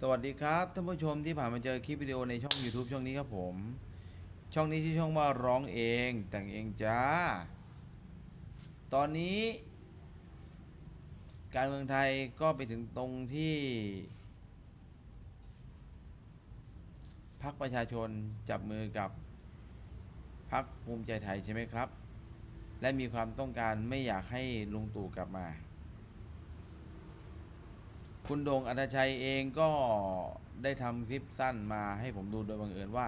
สวัสดีครับท่านผู้ชมที่ผ่านมาเจอคลิปวิดีโอในช่อง YouTube ช่องนี้ครับผม ช่องนี้ชื่อช่องว่าร้องเองแต่งเองจ้า ตอนนี้ การเมืองไทยก็ไปถึงตรงที่พรรคประชาชนจับมือกับพรรคภูมิใจไทยใช่ไหมครับ และมีความต้องการไม่อยากให้ลุงตู่กลับมา คุณโดงอัตชัยเองก็ได้ทำคลิปสั้นมาให้ผมดูโดยบังเอิญว่า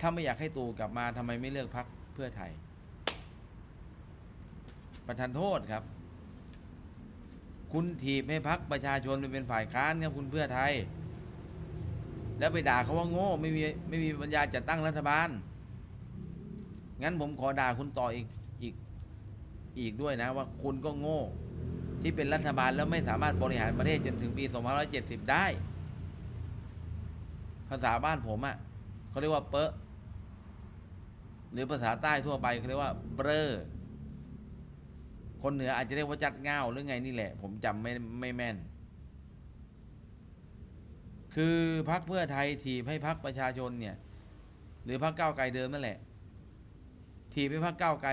ถ้าไม่อยากให้ตู่กลับมาทำไมไม่เลือกพักเพื่อไทย ประทานโทษครับ คุณถีบให้พักประชาชนไปเป็นฝ่ายค้านครับคุณเพื่อไทย แล้วไปด่าเขาว่าโง่ไม่มีไม่มีปัญญาจัดตั้งรัฐบาล งั้นผมขอด่าคุณต่ออีกอีกอีกด้วยนะว่าคุณก็โง่ ที่เป็นรัฐบาลแล้วไม่สามารถบริหารประเทศจนถึงปี 2570 ได้ ภาษาบ้านผมอะ่ะเขาเรียกว่าเปอะหรือภาษาใต้ทั่วไปเขาเรียกว่าเบรอคนเหนืออาจจะเรียกว่าจัดเง่าหรือไงนี่แหละ ผมจำไม่ไม่แม่น คือพักเพื่อไทยถีบให้พักประชาชนเนี่ย หรือพักเก้าไกลเดิมนั่นแหละ ถีบให้พักเก้าไกล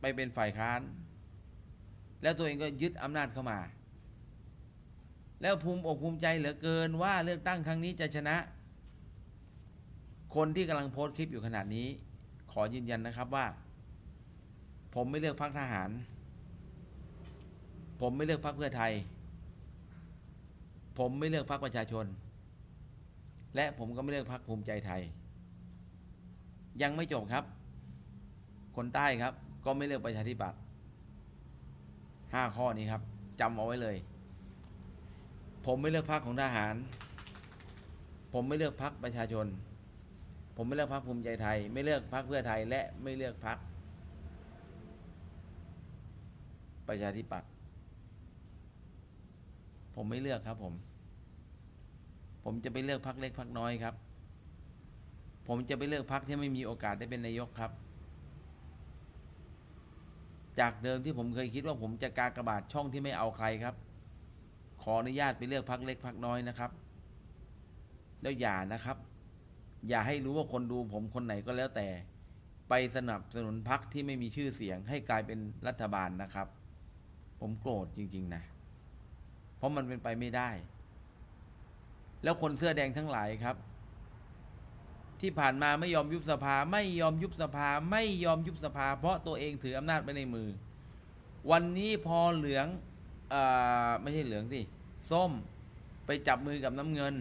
ไปเป็นฝ่ายค้าน แล้วตัวเองก็ยึดอำนาจเข้ามา แล้วภูมิอกภูมิใจเหลือเกินว่าเลือกตั้งครั้งนี้จะชนะ คนที่กำลังโพสต์คลิปอยู่ขนาดนี้ ขอยืนยันนะครับว่า ผมไม่เลือกพรรคทหาร ผมไม่เลือกพรรคเพื่อไทย ผมไม่เลือกพรรคประชาชน และผมก็ไม่เลือกพรรคภูมิใจไทย ยังไม่จบครับ คนใต้ครับก็ไม่เลือกประชาธิปัตย์ ห้าข้อนี้ครับจำเอาไว้เลย ผมไม่เลือกพรรคของทหาร ผมไม่เลือกพรรคประชาชน ผมไม่เลือกพรรคภูมิใจไทย ไม่เลือกพรรคเพื่อไทย และไม่เลือกพรรคประชาธิปัตย์ผมไม่เลือกครับผม ผมจะไปเลือกพรรคเล็กพรรคน้อยครับ ผมจะไปเลือกพรรคที่ไม่มีโอกาสได้เป็นนายกครับ จากเดิมที่ผมเคยคิดว่าผมจะกากระบาดช่องที่ไม่เอาใครครับ ขออนุญาตไปเลือกพักเล็กพักน้อยนะครับ แล้วอย่านะครับ อย่าให้รู้ว่าคนดูผมคนไหนก็แล้วแต่ ไปสนับสนุนพักที่ไม่มีชื่อเสียง ให้กลายเป็นรัฐบาลนะครับ ผมโกรธจริง ๆ นะ เพราะมันเป็นไปไม่ได้ แล้วคนเสื้อแดงทั้งหลายครับ ที่ผ่านมาไม่ยอมยุบสภา ไม่ยอมยุบสภา ไม่ยอมยุบสภา เพราะตัวเองถืออำนาจไว้ในมือ วันนี้พอเหลืองอไม่ใช่เหลืองสิส้มไปจับมือกับน้ำเงิน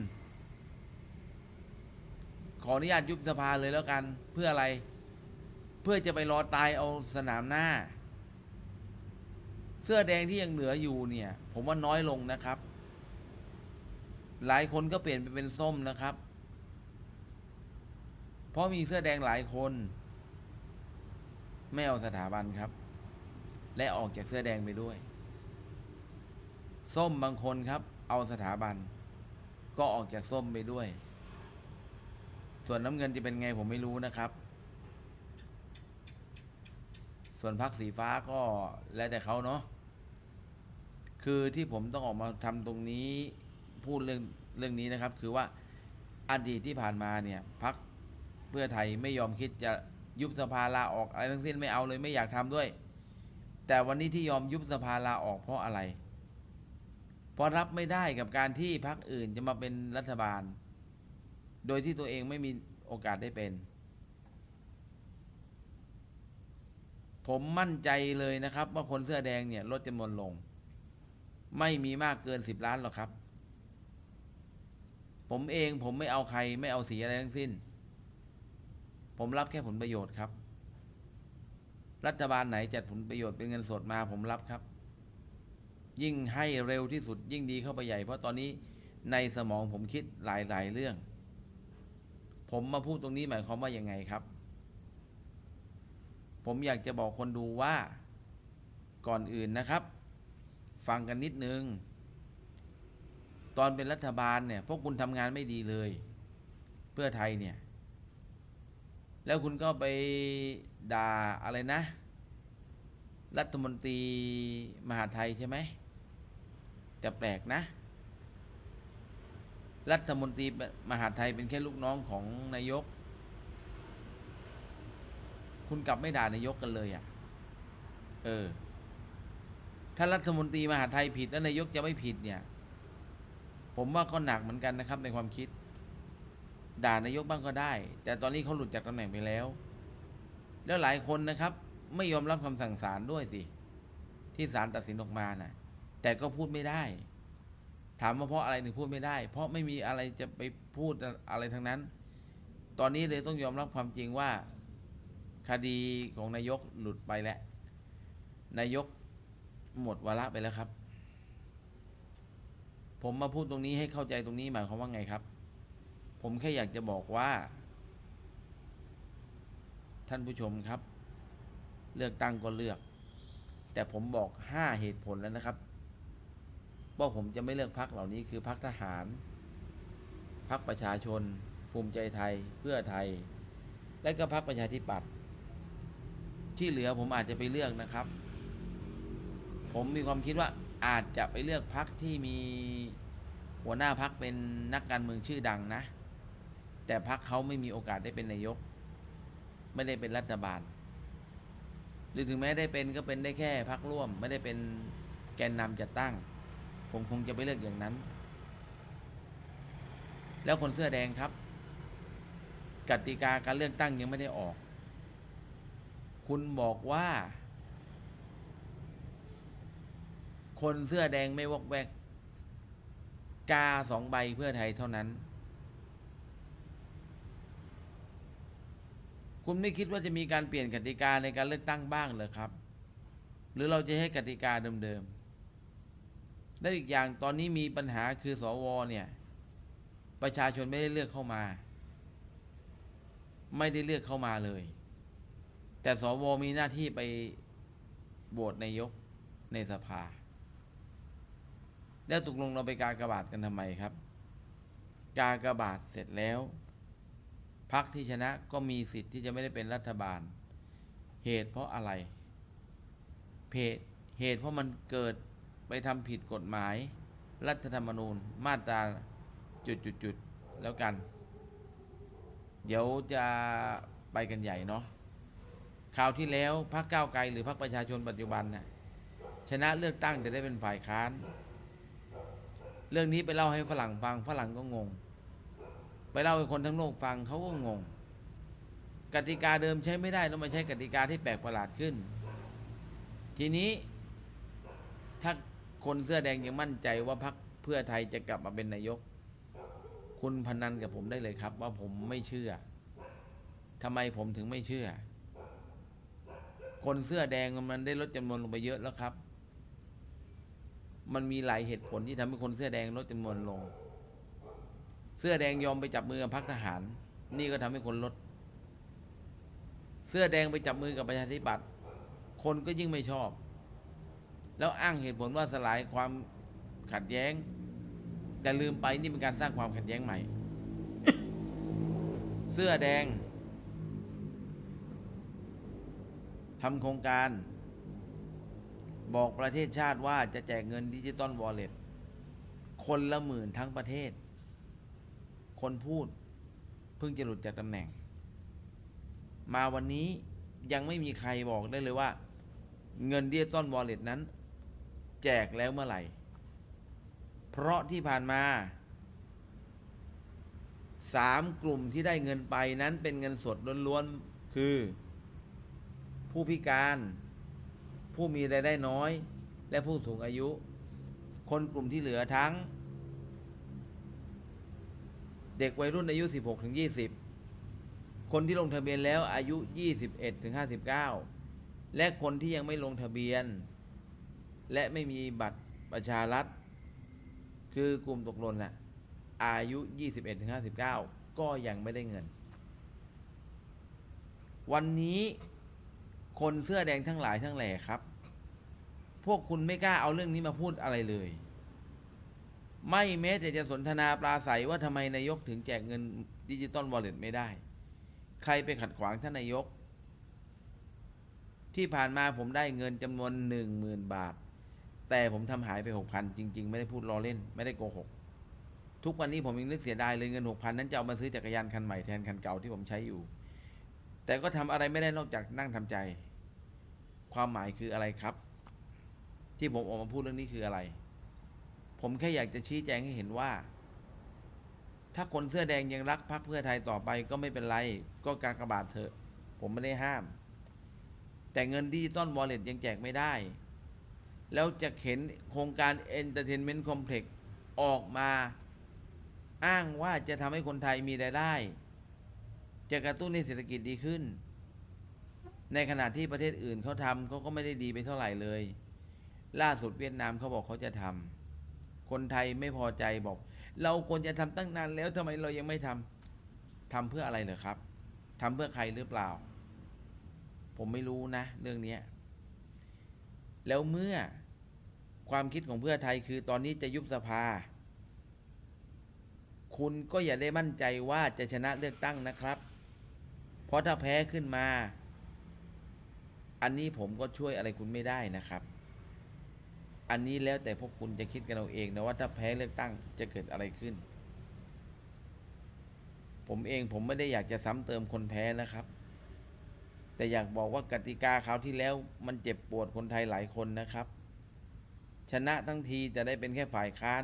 ขออนุญาตยุบสภาเลยแล้วกัน เพื่ออะไร เพื่อจะไปรอตายเอาสนามหน้า เสื้อแดงที่ยังเหลืออยู่เนี่ย ผมว่าน้อยลงนะครับ หลายคนก็เปลี่ยนไปเป็นส้มนะครับ ราะมีเสื้อแดงหลายคน ไม่เอาสถาบันครับ และออกจากเสื้อแดงไปด้วย ส้มบางคนครับ เอาสถาบัน ก็ออกจากส้มไปด้วย ส่วนน้ำเงินจะเป็นไงผมไม่รู้นะครับ ส่วนพักสีฟ้าก็แล้วแต่เขาเนาะคือที่ผมต้องออกมาทำตรงนี้พูดเรื่องเรื่องนี้นะครับ คือว่าอดีตที่ผ่านมาเนี่ยพัก เพื่อไทยไม่ยอมคิดจะยุบสภาลาออกอะไรทั้งสิ้นไม่เอาเลยไม่อยากทำด้วย แต่วันนี้ที่ยอมยุบสภาลาออกเพราะอะไร เพราะรับไม่ได้กับการที่พรรคอื่นจะมาเป็นรัฐบาล โดยที่ตัวเองไม่มีโอกาสได้เป็น ผมมั่นใจเลยนะครับ ว่าคนเสื้อแดงเนี่ยลดจำนวนลง ไม่มีมากเกินสิบล้านหรอกครับ ผมเองผมไม่เอาใครไม่เอาสีอะไรทั้งสิ้น ผมรับแค่ผลประโยชน์ครับ รัฐบาลไหนจัดผลประโยชน์เป็นเงินสดมาผมรับครับ ยิ่งให้เร็วที่สุดยิ่งดีเข้าไปใหญ่ เพราะตอนนี้ในสมองผมคิดหลาย ๆ เรื่อง ผมมาพูดตรงนี้หมายความว่ายังไงครับ ผมอยากจะบอกคนดูว่าก่อนอื่นนะครับ ฟังกันนิดนึง ตอนเป็นรัฐบาลเนี่ยพวกคุณทำงานไม่ดีเลย เพื่อไทยเนี่ย แล้วคุณก็ไปด่าอะไรนะ รัฐมนตรีมหาไทยใช่ไหมแต่แปลกนะ รัฐมนตรีมหาไทยเป็นแค่ลูกน้องของนายก คุณกลับไม่ด่านายกกันเลยอะ่ะ เออ ถ้ารัฐมนตรีมหาไทยผิดแล้วนายกจะไม่ผิดเนี่ย ผมว่าก็หนักเหมือนกันนะครับในความคิด ด่านายกบ้างก็ได้ แต่ตอนนี้เขาหลุดจากตำแหน่งไปแล้ว แล้วหลายคนนะครับ ไม่ยอมรับคำสั่งศาลด้วยสิ ที่ศาลตัดสินออกมานะ่ะ แต่ก็พูดไม่ได้ ถามว่าเพราะอะไรถึงพูดไม่ได้ เพราะไม่มีอะไรจะไปพูดอะไรทั้งนั้น ตอนนี้เลยต้องยอมรับความจริงว่า คดีของนายกหลุดไปแล้วนายกหมดวาระไปแล้วครับ ผมมาพูดตรงนี้ให้เข้าใจตรงนี้หมายความว่าไงครับ ผมแค่อยากจะบอกว่า ท่านผู้ชมครับ เลือกตั้งก็เลือก แต่ผมบอกห้าเหตุผลแล้วนะครับ ว่าผมจะไม่เลือกพักเหล่านี้คือพักทหารพักประชาชน ภูมิใจไทยเพื่อไทย และก็พักประชาธิปัตย์ที่เหลือผมอาจจะไปเลือกนะครับ ผมมีความคิดว่าอาจจะไปเลือกพักที่มีหัวหน้าพักเป็นนักการเมืองชื่อดังนะ แต่พักเขาไม่มีโอกาสได้เป็นนายก ไม่ได้เป็นรัฐบาล หรือถึงแม้ได้เป็นก็เป็นได้แค่พักร่วม ไม่ได้เป็นแกนนำจัดตั้ง ผมคงจะไปเลือกอย่างนั้น แล้วคนเสื้อแดงครับ กติกาการเลือกตั้งยังไม่ได้ออก คุณบอกว่า คนเสื้อแดงไม่วอกแวกกาสองใบเพื่อไทยเท่านั้น คุณไม่คิดว่าจะมีการเปลี่ยนกติกาในการเลือกตั้งบ้างเหรอครับ หรือเราจะให้กติกาเดิมๆแล้วอีกอย่างตอนนี้มีปัญหาคือสวเนี่ย ประชาชนไม่ได้เลือกเข้ามา ไม่ได้เลือกเข้ามาเลย แต่สวมีหน้าที่ไปโหวตนายกในสภา แล้วตกลงเราไปกากระบาทกันทำไมครับ กากระบาทเสร็จแล้ว พักที่ชนะก็มีสิทธิ์ที่จะไม่ได้เป็นรัฐบาล เหตุเพราะอะไรเพตุเหตุเพราะมันเกิดไปทำผิดกฎหมาย รัฐธรรมนูญมาตราจุดๆๆแล้วกัน เดี๋ยวจะไปกันใหญ่เนาะคราวที่แล้วพรรคก้าวไกลหรือพรรคประชาชนปัจจุบันน่ะชนะเลือกตั้งจะได้เป็นฝ่ายค้าน เรื่องนี้ไปเล่าให้ฝรั่งฟังฝรั่งก็งง ไปเล่าให้คนทั้งโลกฟังเขาก็งง กติกาเดิมใช้ไม่ได้ต้องมาใช้กติกาที่แปลกประหลาดขึ้น ทีนี้ถ้าคนเสื้อแดงยังมั่นใจว่าพรรคเพื่อไทยจะกลับมาเป็นนายก คุณพนันกับผมได้เลยครับ ว่าผมไม่เชื่อทำไมผมถึงไม่เชื่อ คนเสื้อแดงมันได้ลดจำนวนลงไปเยอะแล้วครับ มันมีหลายเหตุผลที่ทำให้คนเสื้อแดงลดจำนวนลง เสื้อแดงยอมไปจับมือกับพรรคทหาร นี่ก็ทำให้คนลด เสื้อแดงไปจับมือกับประชาธิปัตย์คนก็ยิ่งไม่ชอบ แล้วอ้างเหตุผลว่าสลายความขัดแย้ง แต่ลืมไปนี่เป็นการสร้างความขัดแย้งใหม่ เสื้อแดงทำโครงการ บอกประเทศชาติว่าจะแจกเงินดิจิตอลวอลเล็ตคนละหมื่นทั้งประเทศ คนพูดเพิ่งจะหลุดจากตำแหน่ง มาวันนี้ยังไม่มีใครบอกได้เลยว่า เงินดิจิตอลวอลเล็ตนั้น แจกแล้วเมื่อไหร่ เพราะที่ผ่านมาสามกลุ่มที่ได้เงินไปนั้นเป็นเงินสดล้วนๆ คือ ผู้พิการ ผู้มีรายได้น้อย และผู้สูงอายุ คนกลุ่มที่เหลือทั้ง เด็กวัยรุ่นอายุ 16ถึง20 คนที่ลงทะเบียนแล้วอายุ 21ถึง59 และคนที่ยังไม่ลงทะเบียน และไม่มีบัตรประชารัฐ คือกลุ่มตกหล่นน่ะอายุ 21ถึง59 ก็ยังไม่ได้เงิน วันนี้คนเสื้อแดงทั้งหลายทั้งแหล่ครับ พวกคุณไม่กล้าเอาเรื่องนี้มาพูดอะไรเลย ไม่แม้แต่จะสนทนาปราศัยว่าทำไมนายกถึงแจกเงินดิจิตอลวอลเล็ตไม่ได้ ใครไปขัดขวางท่านนายก ที่ผ่านมาผมได้เงินจำนวนหนึ่งหมื่นบาท แต่ผมทำหายไปหกพันจริง ๆ ไม่ได้พูดล้อเล่น ไม่ได้โกหก ทุกวันนี้ผมยังนึกเสียดายเลยเงินหกพันนั้นจะเอามาซื้อจักรยานคันใหม่แทนคันเก่าที่ผมใช้อยู่ แต่ก็ทำอะไรไม่ได้นอกจากนั่งทำใจ ความหมายคืออะไรครับ ที่ผมออกมาพูดเรื่องนี้คืออะไร ผมแค่อยากจะชี้แจงให้เห็นว่า ถ้าคนเสื้อแดงยังรักพรรคเพื่อไทยต่อไปก็ไม่เป็นไร ก็การกระบาทเถอะ ผมไม่ได้ห้าม แต่เงินดิจิตอลวอลเล็ตยังแจกไม่ได้ แล้วจะเข็นโครงการ Entertainment Complex ออกมาอ้างว่าจะทำให้คนไทยมีรายได้ จะกระตุ้นให้เศรษฐกิจดีขึ้น ในขณะที่ประเทศอื่นเขาทำเขาก็ไม่ได้ดีไปเท่าไหร่เลย ล่าสุดเวียดนามเขาบอกเขาจะทำ คนไทยไม่พอใจบอก เราควรจะทำตั้งนานแล้วทำไมเรายังไม่ทำทำเพื่ออะไรเหรอครับทำเพื่อใครหรือเปล่า ผมไม่รู้นะ เรื่องเนี้ยแล้วเมื่อความคิดของเพื่อไทยคือตอนนี้จะยุบสภา คุณก็อย่าได้มั่นใจว่าจะชนะเลือกตั้งนะครับ เพราะถ้าแพ้ขึ้นมา อันนี้ผมก็ช่วยอะไรคุณไม่ได้นะครับ อันนี้แล้วแต่พวกคุณจะคิดกันเอาเองนะว่าถ้าแพ้เลือกตั้งจะเกิดอะไรขึ้น ผมเองผมไม่ได้อยากจะซ้ำเติมคนแพ้นะครับ แต่อยากบอกว่ากติกาคราวที่แล้วมันเจ็บปวดคนไทยหลายคนนะครับ ชนะทั้งทีจะได้เป็นแค่ฝ่ายค้าน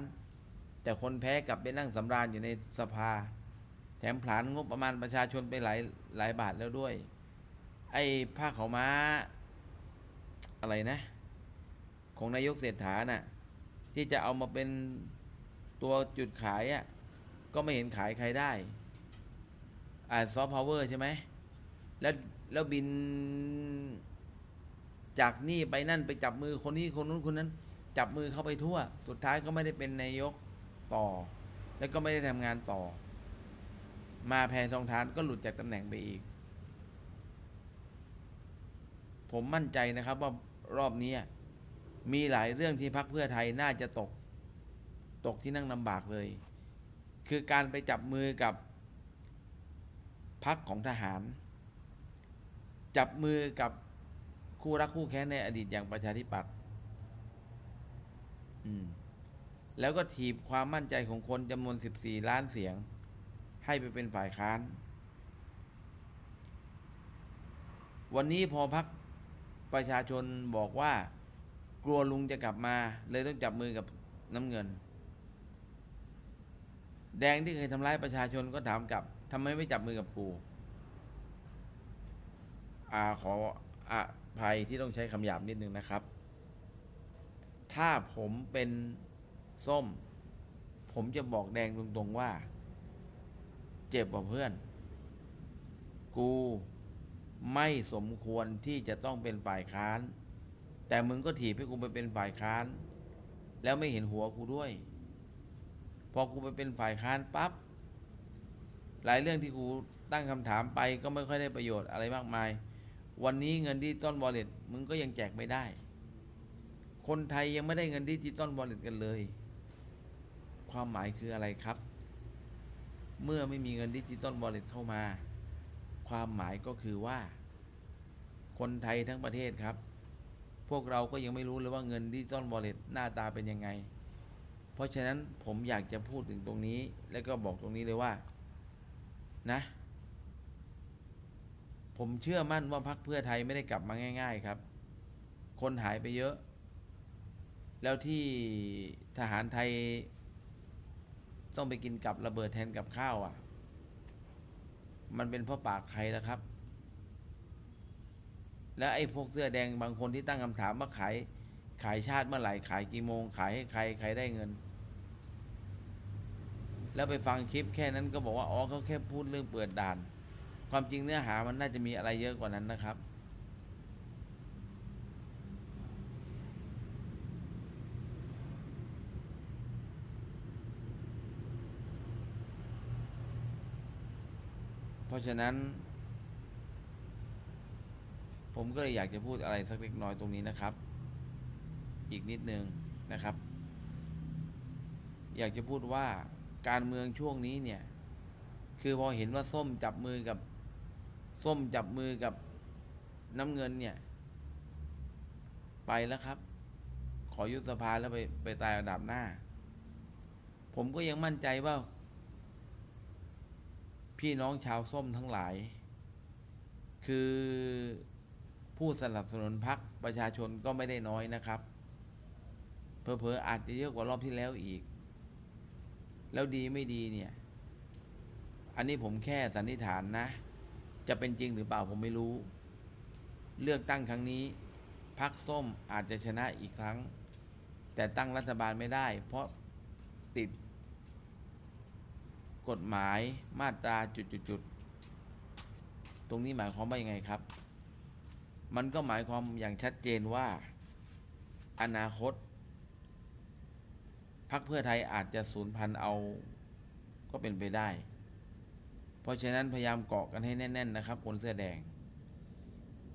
แต่คนแพ้กลับไปนั่งสำราญอยู่ในสภา แถมผลานงบประมาณประชาชนไปหลายหลายบาทแล้วด้วย ไอ้ผ้าขาม้าอะไรนะ ของนายกเศรษฐาน่ะที่จะเอามาเป็นตัวจุดขายอะ่ะก็ไม่เห็นขายใครได้อ่าซอฟต์พาวเวอร์ใช่ไหมแล้วแล้วบินจากนี่ไปนั่นไปจับมือคนนี้คนนู้นคนนั้น จับมือเข้าไปทั่ว สุดท้ายก็ไม่ได้เป็นนายกต่อ แล้วก็ไม่ได้ทำงานต่อ มาแพรทองทานก็หลุดจากตำแหน่งไปอีก ผมมั่นใจนะครับว่ารอบนี้ มีหลายเรื่องที่พักเพื่อไทยน่าจะตก ตกที่นั่งลำบากเลย คือการไปจับมือกับพักของทหาร จับมือกับคู่รักคู่แค้นในอดีตอย่างประชาธิปัตย์แล้วก็ถีบความมั่นใจของคนจำนวน 14 ล้านเสียง ให้ไปเป็นฝ่ายค้าน วันนี้พอพักประชาชนบอกว่า กลัวลุงจะกลับมา เลยต้องจับมือกับน้ำเงิน แดงที่เคยทำร้ายประชาชนก็ถามกลับทำไมไม่จับมือกับกูอาขออภัยที่ต้องใช้คำหยาบนิดนึงนะครับ ถ้าผมเป็นส้ม ผมจะบอกแดงตรงๆว่า เจ็บกว่าเพื่อน กูไม่สมควรที่จะต้องเป็นฝ่ายค้าน แต่มึงก็ถีบให้กูไปเป็นฝ่ายค้าน แล้วไม่เห็นหัวกูด้วย พอกูไปเป็นฝ่ายค้านปั๊บหลายเรื่องที่กูตั้งคำถามไปก็ไม่ค่อยได้ประโยชน์อะไรมากมาย วันนี้เงินดิจิตอลวอลเล็ตมึงก็ยังแจกไม่ได้ คนไทยยังไม่ได้เงินดิจิตอลวอลเล็ตกันเลย ความหมายคืออะไรครับ เมื่อไม่มีเงินดิจิตอลวอลเล็ตเข้ามา ความหมายก็คือว่า คนไทยทั้งประเทศครับ พวกเราก็ยังไม่รู้เลยว่าเงินดิจิตอลวอลเล็ตหน้าตาเป็นยังไง เพราะฉะนั้นผมอยากจะพูดถึงตรงนี้ แล้วก็บอกตรงนี้เลยว่า นะ ผมเชื่อมั่นว่าพรรคเพื่อไทยไม่ได้กลับมาง่าย ๆครับ คนหายไปเยอะ แล้วที่ทหารไทยต้องไปกินกับระเบิดแทนกับข้าวอะ มันเป็นเพราะปากใครแล้วครับ แล้วไอ้พวกเสื้อแดงบางคนที่ตั้งคำถามว่าขาย ขายชาติเมื่อไหร่ขายกี่โมง ขายให้ใครใครได้เงิน แล้วไปฟังคลิปแค่นั้นก็บอกว่าอ๋อเขาแค่พูดเรื่องเปิดด่าน ความจริงเนื้อหามันน่าจะมีอะไรเยอะกว่านั้นนะครับเพราะฉะนั้น ผมก็เลยอยากจะพูดอะไรสักเล็กน้อยตรงนี้นะครับ อีกนิดนึงนะครับ อยากจะพูดว่าการเมืองช่วงนี้เนี่ย คือพอเห็นว่าส้มจับมือกับ ส้มจับมือกับน้ำเงินเนี่ย ไปแล้วครับ ขอยุบสภาแล้วไปไปตายอันดับหน้า ผมก็ยังมั่นใจว่า พี่น้องชาวส้มทั้งหลาย คือ ผู้สนับสนุนพักประชาชนก็ไม่ได้น้อยนะครับ เพอเพอๆอาจจะเยอะกว่ารอบที่แล้วอีก แล้วดีไม่ดีเนี่ย อันนี้ผมแค่สันนิษฐานนะ จะเป็นจริงหรือเปล่าผมไม่รู้ เลือกตั้งครั้งนี้พักส้มอาจจะชนะอีกครั้ง แต่ตั้งรัฐบาลไม่ได้ เพราะติด กฎหมายมาตราจุดๆตรงนี้หมายความว่ายังไงครับ มันก็หมายความอย่างชัดเจนว่า อนาคตพักเพื่อไทยอาจจะสูญพันธุ์เอาก็เป็นไปได้ เพราะฉะนั้นพยายามเกาะกันให้แน่น ๆ นะครับ คนเสื้อแดง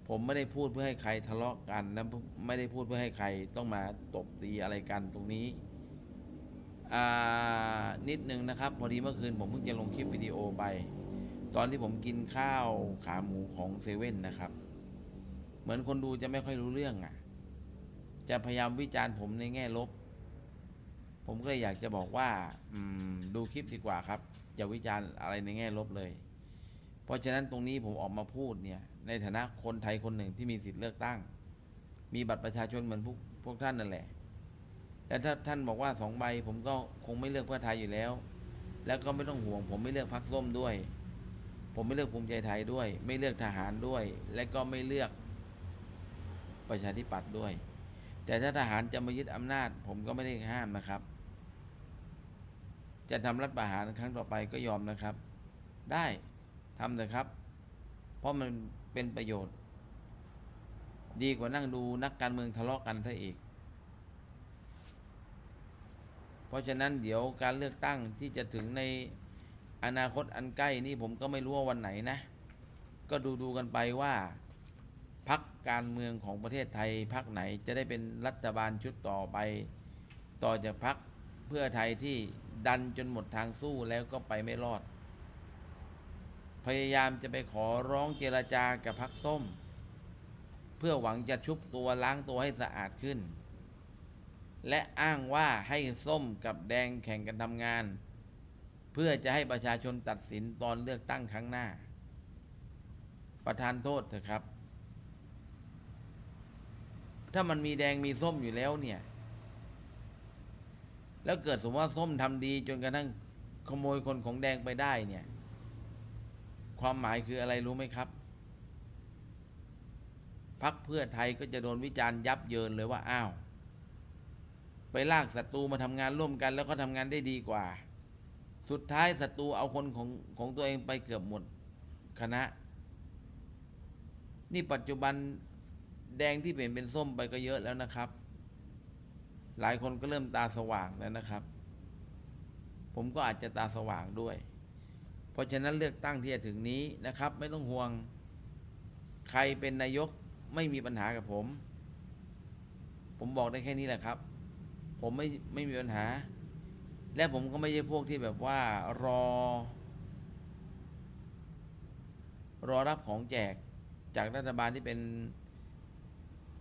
ผมไม่ได้พูดเพื่อให้ใครทะเลาะกันและไม่ได้พูดเพื่อให้ใครต้องมาตบตีอะไรกันตรงนี้นิดนึงนะครับ พอดีเมื่อคืนผมเพิ่งจะลงคลิปวิดีโอไป ตอนที่ผมกินข้าวขาหมูของเซเว่นนะครับ เหมือนคนดูจะไม่ค่อยรู้เรื่องอะ จะพยายามวิจารณ์ผมในแง่ลบ ผมก็เลยอยากจะบอกว่าอืมดูคลิปดีกว่าครับอย่าวิจารณ์อะไรในแง่ลบเลย เพราะฉะนั้นตรงนี้ผมออกมาพูดเนี่ย ในฐานะคนไทยคนหนึ่งที่มีสิทธิ์เลือกตั้ง มีบัตรประชาชนเหมือนพวกพวกท่านนั่นแหละแต่ถ้าท่านบอกว่าสองใบ ผมก็คงไม่เลือกเพื่อไทยอยู่แล้ว แล้วก็ไม่ต้องห่วง ผมไม่เลือกพรรคส้มด้วย ผมไม่เลือกภูมิใจไทยด้วย ไม่เลือกทหารด้วย และก็ไม่เลือก ประชาธิปัตย์ด้วย แต่ถ้าทหารจะมายึดอำนาจ ผมก็ไม่ได้ห้ามนะครับ จะทำรัฐประหารครั้งต่อไปก็ยอมนะครับ ได้ทำเถอะครับ เพราะมันเป็นประโยชน์ ดีกว่านั่งดูนักการเมืองทะเลาะกันซะอีก เพราะฉะนั้นเดี๋ยวการเลือกตั้งที่จะถึงในอนาคตอันใกล้นี่ผมก็ไม่รู้ว่าวันไหนนะ ก็ดูดูกันไปว่า พักการเมืองของประเทศไทยพักไหนจะได้เป็นรัฐบาลชุดต่อไป ต่อจากพักเพื่อไทยที่ดันจนหมดทางสู้แล้วก็ไปไม่รอด พยายามจะไปขอร้องเจรจากับพักส้ม เพื่อหวังจะชุบตัวล้างตัวให้สะอาดขึ้น และอ้างว่าให้ส้มกับแดงแข่งกันทำงาน เพื่อจะให้ประชาชนตัดสินตอนเลือกตั้งครั้งหน้า ประธานโทษเถอะครับ ถ้ามันมีแดงมีส้มอยู่แล้วเนี่ย แล้วเกิดสมมติว่าส้มทำดีจนกระทั่งขโมยคนของแดงไปได้เนี่ย ความหมายคืออะไรรู้ไหมครับพักเพื่อไทยก็จะโดนวิจารณ์ยับเยินเลยว่าอ้าว ไปลากศัตรูมาทำงานร่วมกัน แล้วก็ทำงานได้ดีกว่า สุดท้ายศัตรูเอาคนของของตัวเองไปเกือบหมดคณะ นี่ปัจจุบัน แดงที่เปลี่ยนเป็นส้มไปก็เยอะแล้วนะครับ หลายคนก็เริ่มตาสว่างแล้วนะครับ ผมก็อาจจะตาสว่างด้วย เพราะฉะนั้นเลือกตั้งที่จะถึงนี้นะครับ ไม่ต้องห่วงใครเป็นนายกไม่มีปัญหากับผม ผมบอกได้แค่นี้แหละครับ ผมไม่ไม่มีปัญหา และผมก็ไม่ใช่พวกที่แบบว่ารอ รอรับของแจกจากรัฐบาลที่เป็น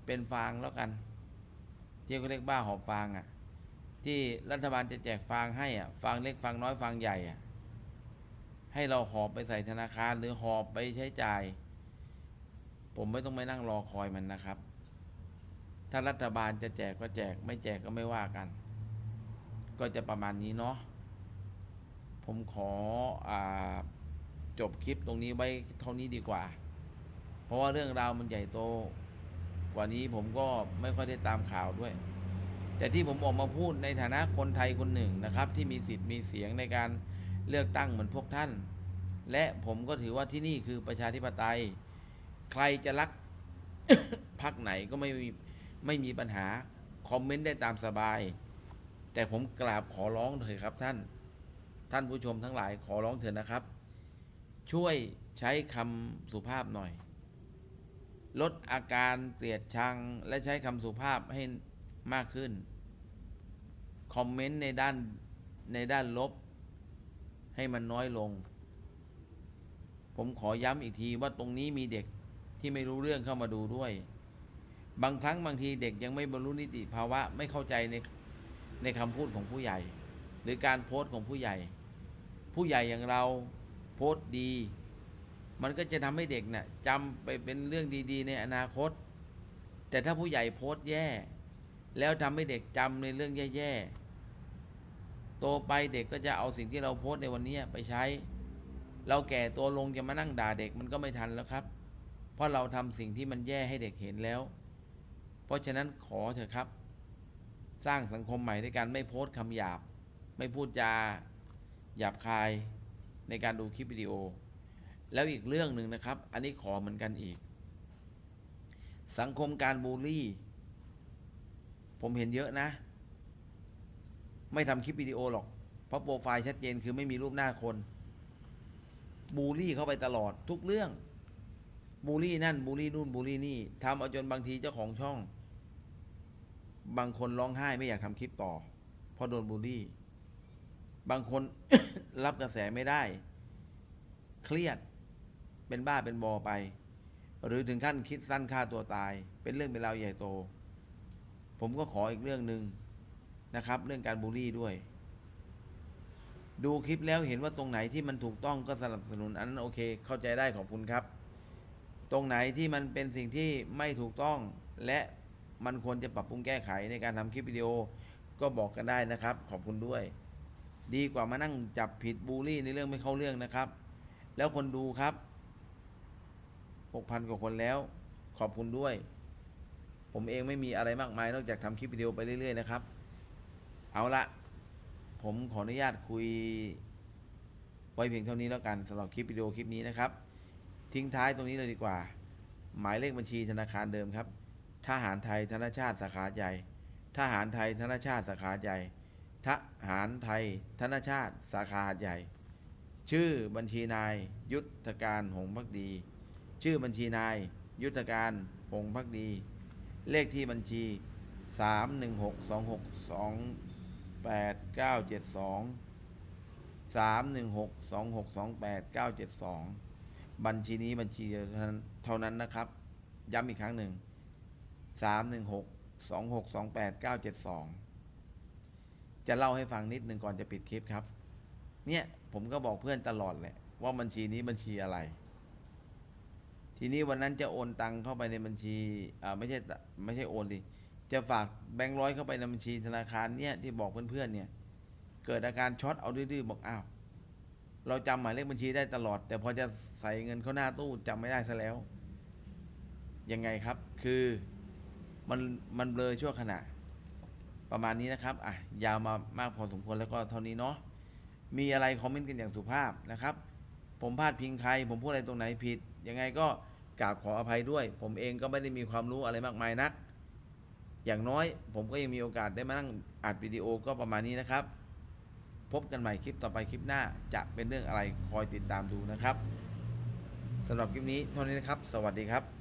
เป็นฟางแล้วกันที่เขาเรียกบ้าหอบฟางอะ่ะ ที่รัฐบาลจะแจกฟางให้อะฟางเล็กฟางน้อยฟางใหญ่อะให้เราหอบไปใส่ธนาคารหรือหอบไปใช้จ่าย ผมไม่ต้องไปนั่งรอคอยมันนะครับ ถ้ารัฐบาลจะแจกก็แจก ไม่แจกก็ไม่ว่ากัน ก็จะประมาณนี้เนาะผมขออจบคลิปตรงนี้ไว้เท่านี้ดีกว่า เพราะว่าเรื่องราวมันใหญ่โต ว่านี้ผมก็ไม่ค่อยได้ตามข่าวด้วย แต่ที่ผมออกมาพูดในฐานะคนไทยคนหนึ่งนะครับ ที่มีสิทธิ์มีเสียงในการเลือกตั้งเหมือนพวกท่าน และผมก็ถือว่าที่นี่คือประชาธิปไตย ใครจะรักพักไหนก็ไม่มีไม่มีปัญหา คอมเมนต์ได้ตามสบาย แต่ผมกราบขอร้องเถอะครับท่าน ท่านผู้ชมทั้งหลายขอร้องเถอะนะครับ ช่วยใช้คำสุภาพหน่อย ลดอาการเกลียดชังและใช้คำสุภาพให้มากขึ้น คอมเมนต์ในด้านในด้านลบ ให้มันน้อยลง ผมขอย้ำอีกทีว่าตรงนี้มีเด็กที่ไม่รู้เรื่องเข้ามาดูด้วย บางครั้งบางทีเด็กยังไม่บรรลุนิติภาวะไม่เข้าใจในในคำพูดของผู้ใหญ่ หรือการโพสต์ของผู้ใหญ่ ผู้ใหญ่อย่างเราโพสต์ดี มันก็จะทำให้เด็กเนี่ยจำไปเป็นเรื่องดีๆ ในอนาคต แต่ถ้าผู้ใหญ่โพสต์แย่ แล้วทำให้เด็กจำในเรื่องแย่ๆโตไปเด็กก็จะเอาสิ่งที่เราโพสต์ในวันนี้ไปใช้ เราแก่ตัวลงจะมานั่งด่าเด็กมันก็ไม่ทันแล้วครับ เพราะเราทำสิ่งที่มันแย่ให้เด็กเห็นแล้ว เพราะฉะนั้นขอเถอะครับ สร้างสังคมใหม่ด้วยการไม่โพสต์คำหยาบ ไม่พูดจาหยาบคายในการดูคลิปวิดีโอ แล้วอีกเรื่องหนึ่งนะครับ อันนี้ขอเหมือนกันอีก สังคมการบูลลี่ ผมเห็นเยอะนะ ไม่ทำคลิปวิดีโอหรอก เพราะโปรไฟล์ชัดเจนคือไม่มีรูปหน้าคน บูลลี่เข้าไปตลอดทุกเรื่อง บูลลี่นั่นบูลลี่นู่นบูลลี่นี่ทำเอาจนบางทีเจ้าของช่อง บางคนร้องไห้ไม่อยากทำคลิปต่อเพราะโดนบูลลี่ บางคนรับกระแสไม่ได้ เครียด เป็นบ้าเป็นบอไป หรือถึงขั้นคิดสั้นฆ่าตัวตาย เป็นเรื่องเป็นราวใหญ่โต ผมก็ขออีกเรื่องหนึ่งนะครับ เรื่องการบูลลี่ด้วย ดูคลิปแล้วเห็นว่าตรงไหนที่มันถูกต้องก็สนับสนุนอันนั้นโอเค เข้าใจได้ขอบคุณครับ ตรงไหนที่มันเป็นสิ่งที่ไม่ถูกต้องและมันควรจะปรับปรุงแก้ไขในการทำคลิปวิดีโอก็บอกกันได้นะครับ ขอบคุณด้วย ดีกว่ามานั่งจับผิดบูลลี่ในเรื่องไม่เข้าเรื่องนะครับ แล้วคนดูครับ 6,000 กว่าคนแล้ว ขอบคุณด้วย ผมเองไม่มีอะไรมากมาย นอกจากทำคลิปวิดีโอไปเรื่อย ๆ นะครับ เอาละผมขออนุญาตคุย ไว้เพียงเท่านี้แล้วกันสำหรับคลิปวิดีโอคลิปนี้นะครับ ทิ้งท้ายตรงนี้เลยดีกว่า หมายเลขบัญชีธนาคารเดิมครับทหารไทยธนชาติสาขาใหญ่ทหารไทยธนชาติสาขาใหญ่ทหารไทยธนชาติสาขาใหญ่ ชื่อบัญชีนาย ยุทธการหงส์พักดี ชื่อบัญชีนาย ยุทธการหงส์พักดี เลขที่บัญชี 3 1 6 2 6 2 8 9 7 2 3 1 6 2 6 2 8 9 7 2บัญชีนี้บัญชีเดียวเท่านั้นเท่านั้นนะครับ ย้ำอีกครั้งหนึ่ง 3 1 6 2 6 2 8 9 7 2จะเล่าให้ฟังนิดหนึ่งก่อนจะปิดคลิปครับ เนี่ยผมก็บอกเพื่อนตลอดแหละว่าบัญชีนี้บัญชีอะไร ทีนี้วันนั้นจะโอนตังเข้าไปในบัญชีอ่าไม่ใช่ไม่ใช่โอนดิ จะฝากแบงค์ร้อยเข้าไปในบัญชีธนาคารเนี่ยที่บอกเพื่อนๆเนี่ย เกิดอาการช็อตเอาดื้อๆบอกอ้าวเราจำหมายเลขบัญชีได้ตลอด แต่พอจะใส่เงินเข้าหน้าตู้จำไม่ได้ซะแล้ว ยังไงครับ คือมันมันเบลอชั่วขณะ ประมาณนี้นะครับ อะ ยาวมามากพอสมควรแล้วก็เท่านี้เนาะ มีอะไรคอมเมนต์กันอย่างสุภาพนะครับ ผมพลาดพิงใคร ผมพูดอะไรตรงไหนผิด ยังไงก็ กราบขออภัยด้วย ผมเองก็ไม่ได้มีความรู้อะไรมากมายนัก อย่างน้อยผมก็ยังมีโอกาสได้มานั่งอัดวิดีโอก็ประมาณนี้นะครับ พบกันใหม่คลิปต่อไปคลิปหน้าจะเป็นเรื่องอะไรคอยติดตามดูนะครับสำหรับคลิปนี้เท่านี้นะครับ สวัสดีครับ